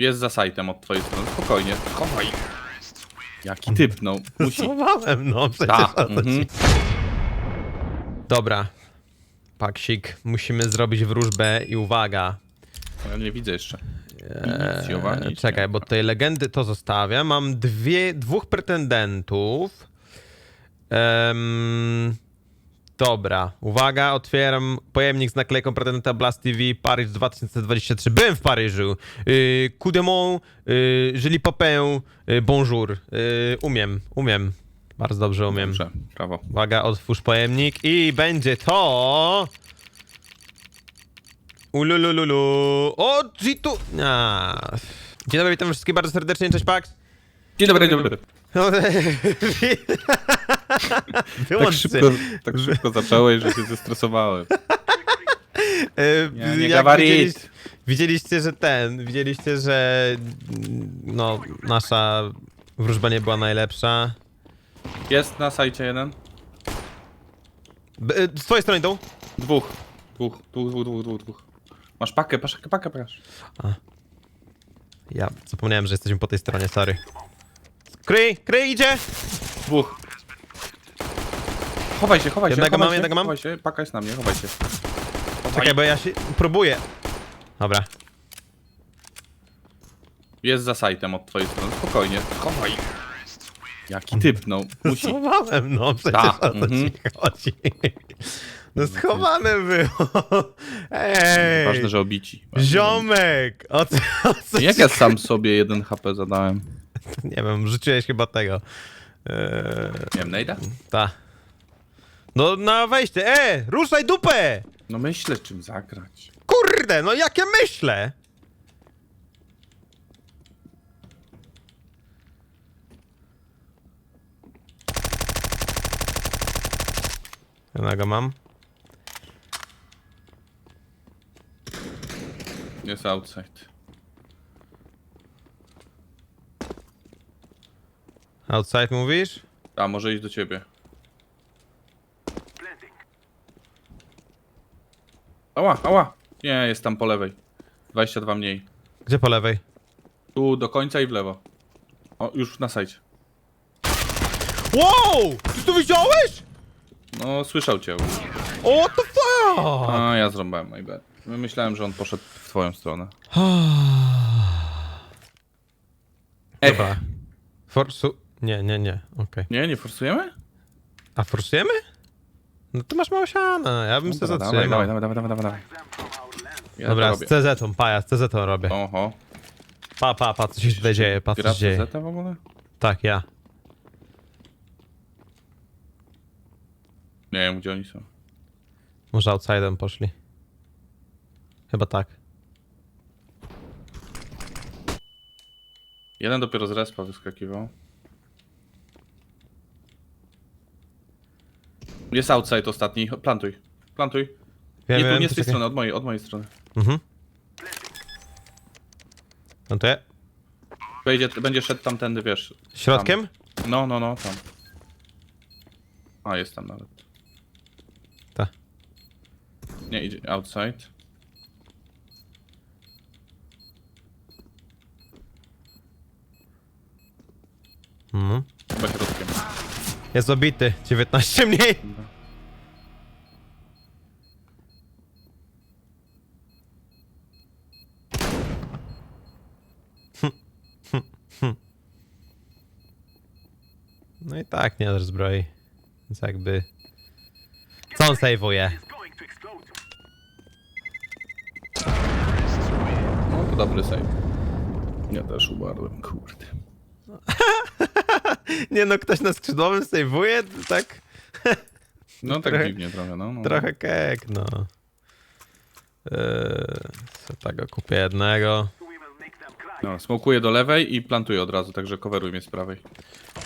Jest za sajtem od twojej strony. Spokojnie. Chowaj. Jaki typ, no. Musi. Schowałem, no przecież Ta, o to mhm. ci. Dobra. Paksik, musimy zrobić wróżbę i uwaga. Ja nie widzę jeszcze. Eee, czekaj, bo tutaj legendy to zostawiam. Mam dwie, dwóch pretendentów. Em, dobra, uwaga, otwieram pojemnik z naklejką pretendenta Blast TV Paryż 2023. Byłem w Paryżu. Yy, coup de mon, yy, lis papin, yy, bonjour. Yy, umiem, umiem. Bardzo dobrze umiem. Dobrze, brawo. Uwaga, otwórz pojemnik i będzie to... Ululululu. O, Jitu! A. Dzień dobry, witam wszystkich bardzo serdecznie, cześć Pax. Dzień dobry, dzień dobry. Tak Wyłącz szybko, tak szybko zacząłeś, że się zestresowałem. E, Nie, nie jak widzieliście, widzieliście, że ten, widzieliście, że mm, no, nasza wróżba nie była najlepsza. Jest na sajcie jeden. B- e, Z twojej strony idą? Dwóch. Dwóch, dwóch, dwóch, dwóch, dwóch, dwóch. Masz pakę, pakę, pakę, pakę. Ja zapomniałem, że jesteśmy po tej stronie, sorry. Kryj, kryj, idzie! Dwóch. Chowaj się, chowaj się. Jednego chowaj mam, się, jednego mam. Chowaj się, paka jest na mnie, chowaj się. Czekaj, bo ja się próbuję. Dobra. Jest za sajtem od twojej strony. Spokojnie. Chowaj. Jaki typ, no. Musi. Schowałem, no przecież Ta, o to mhm. ci chodzi. No schowane było. Ej, Ważne, że obici. ziomek! O co, o co Jak ci- ja sam sobie jeden HP zadałem? Nie wiem, rzuciłeś chyba tego. Eee, Nie wiem, najda? ta. No na wejście, e, ruszaj dupę! No myślę, czym zagrać. Kurde, no jakie myślę! Jednego mam. Jest outside. Outside mówisz? A, może iść do ciebie. Ała, ała! Nie, jest tam po lewej. 22 mniej. Gdzie po lewej? Tu do końca i w lewo. O, już na sajcie. Wow! Ty to widziałeś? No, słyszał cię. O to fuck! A, ja zrąbałem, my bad. Myślałem, że on poszedł w twoją stronę. Ech. Dobra. Forsu... Nie, nie, nie, okej. Nie, nie forsujemy? A forsujemy? No to masz mało siana, ja bym No się dobra, dawaj, zatrzymał. dawaj, dawaj, dawaj, dawaj, dawaj. Ja Dobra, to z robię. CZ-tą, paja, z CZ-tą robię. Oho. Pa, pa, pa, co się tutaj dzieje, pa, co Gra się dzieje. CZ w ogóle? Tak, ja. Nie wiem, gdzie oni są. Może outsidem poszli. Chyba tak. Jeden dopiero z respa wyskakiwał. Jest outside ostatni. Plantuj. Plantuj. Wiem, nie, tu, nie z tej strony, od mojej, od mojej strony. Mhm. No to ja. Wejdzie, będzie szedł tamtędy, wiesz. Środkiem? Tam. No, no, no, tam. A, jest tam nawet. Tak. Nie, idzie outside. Mhm. Jest obity. 19 mniej. No i tak nie zbroi. Więc jakby... Co on sejwuje? No to dobry save. Ja też umarłem, kurde. Nie no, ktoś na skrzydłowym sejwuje? Tak... No tak Trochę- dziwnie trochę, no. no. Trochę kek, no. Eee, co tego kupię jednego. No, smokuję do lewej i plantuję od razu, także coveruj mnie z prawej.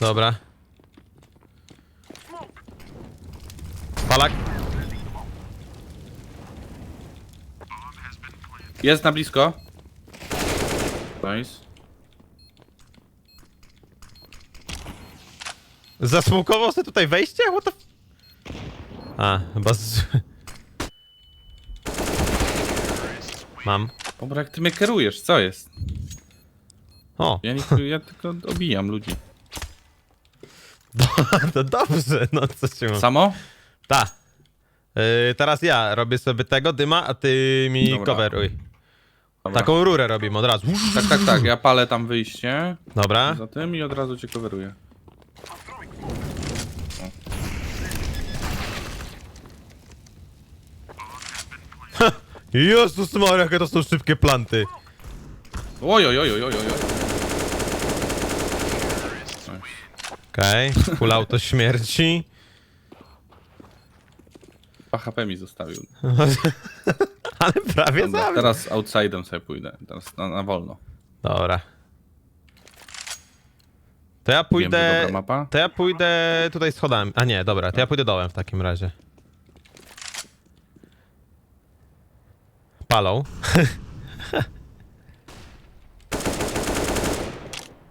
Dobra. Palak. Jest na blisko. Nice. Zasmukował sobie tutaj wejście? What the... f- A, chyba z... Mam. Dobra, jak ty mnie kierujesz, co jest? O, Ja, nie, ja tylko obijam ludzi. to dobrze, no co się ma. Samo? Ta. Yy, teraz ja robię sobie tego dyma, a ty mi Dobra. coveruj. Dobra. Taką rurę robimy od razu. Tak, tak, tak. Ja palę tam wyjście Dobra. za tym i od razu cię coveruję. Jezus Maria, jakie to są szybkie planty. Oj, oj, oj, oj, oj, oj. Okej, okay. full auto śmierci. 2 HP mi zostawił. Ale prawie Dobra, zabił. teraz outside'em sobie pójdę. Teraz na, na wolno. Dobra. To ja Wiem, że pójdę... dobra mapa. To ja pójdę tutaj schodami. A nie, dobra, to ja pójdę dołem w takim razie. Palą.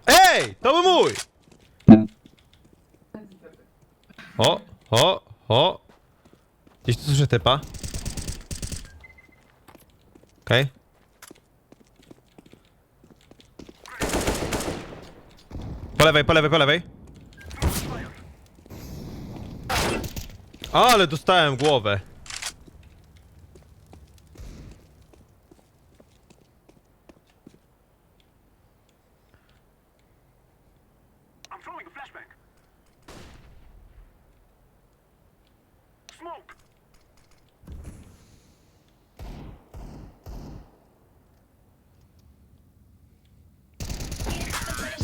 Ej! To był mój! O, o, o. Gdzieś tu słyszę typa. Okej. Po lewej, po lewej, po lewej. Ale dostałem głowę. I'm throwing a flashbang. Smoke.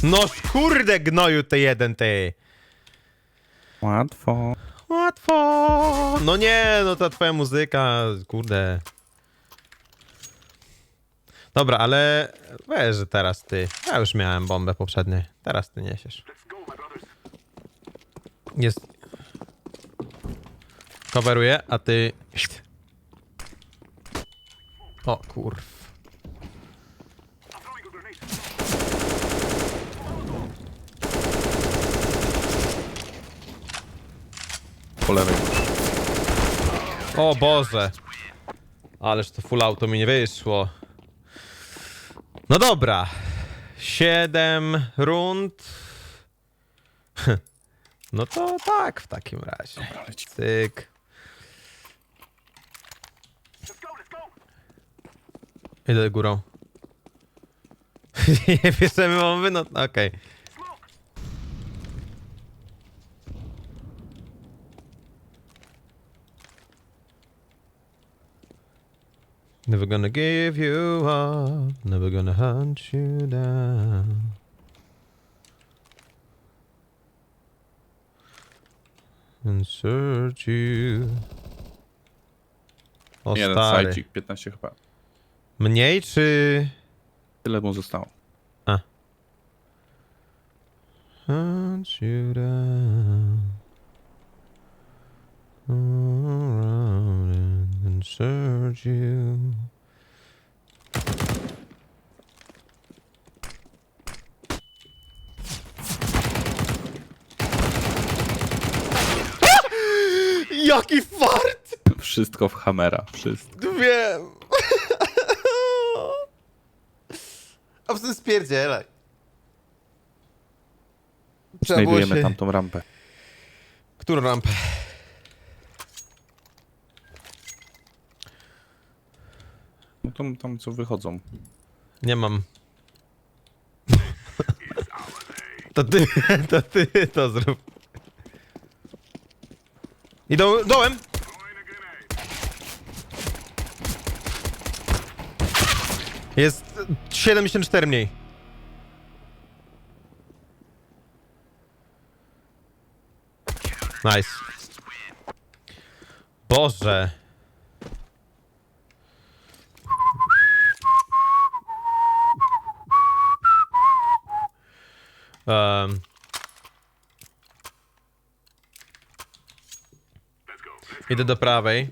No kurde gnoju ty jeden ty. Łatwo. Łatwo. No nie, no ta twoja muzyka, kurde. Dobra, ale wiesz, że teraz ty. Ja już miałem bombę poprzedniej. Teraz ty niesiesz. Jest. Coveruję, a ty. O kurw. I'm throwing a grenade. Po lewej. O Boże. Ależ to full auto mi nie wyszło. No dobra. Siedem rund. No to tak w takim razie. Cyk. Idę górą. Nie bierzemy bomby? No okej. Smoke. Never gonna give you up. Never gonna hunt you down. And search you. O Jeden stary. sajcik, 15 chyba. Mniej czy... Tyle mu zostało. Hunt you down. All around and- and search you. Jaki fart! Wszystko w Hammera. Wszystko. Wiem. A w tym spierdzielaj. Trzeba było Znajdujemy się- tamtą rampę. Którą rampę? No tam, tam co wychodzą. Nie mam. To ty, to ty to zrób. Idą dołem. Jest 74 mniej. Nice. Boże. Um, idę do prawej.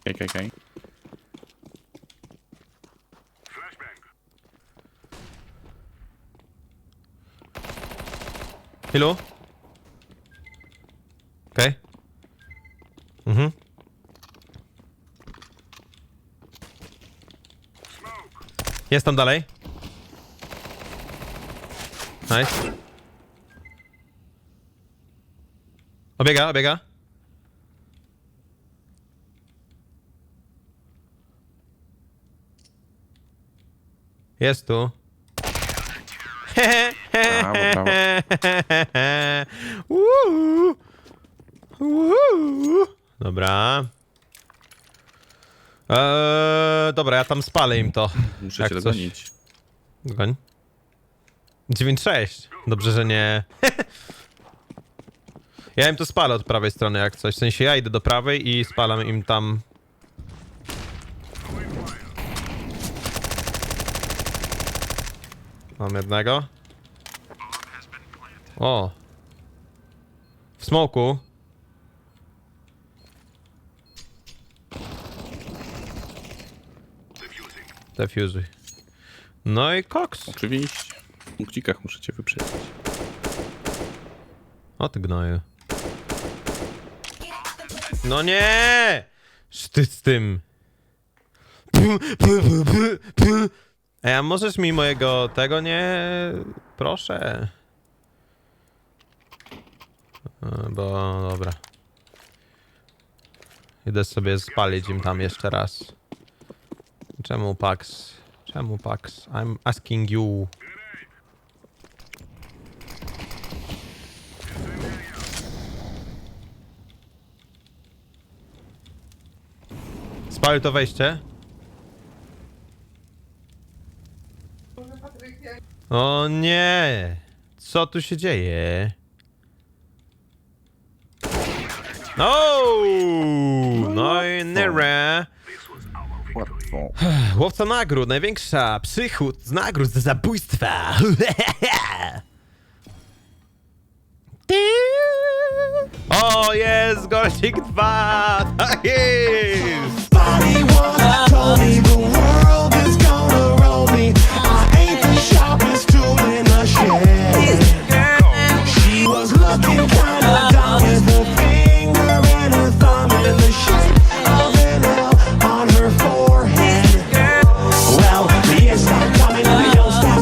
Okej, okej, okej. Ilu? Okej. Mhm. Jest tam dalej. Nice. Obiega, obiega. Jest tu. Brawo, brawo. Uuu. Uuu. Dobra. Eee, dobra, ja tam spalę im to. Muszę Jak cię coś. dogonić. Goń. 9-6. Dobrze, że nie. ja im to spalę od prawej strony, jak coś. W sensie ja idę do prawej i spalam im tam. Mam jednego. O. W smoku. Defuzuj. No i koks. Oczywiście. W punkcikach muszę cię wyprzedzić. O ty gnoju. No nie! Sztyc z tym. Pu, pu, pu, pu, pu. Ej, a możesz mi mojego tego nie... Proszę. E, Bo dobra. Idę sobie spalić im tam jeszcze raz. Czemu Pax? Czemu Pax? I'm asking you. Spalił to wejście? O nie! Co tu się dzieje? No! No i nere! Łowca nagród, największa przychód z nagród za zabójstwa! O, jest Goldzik 2! Tak jest!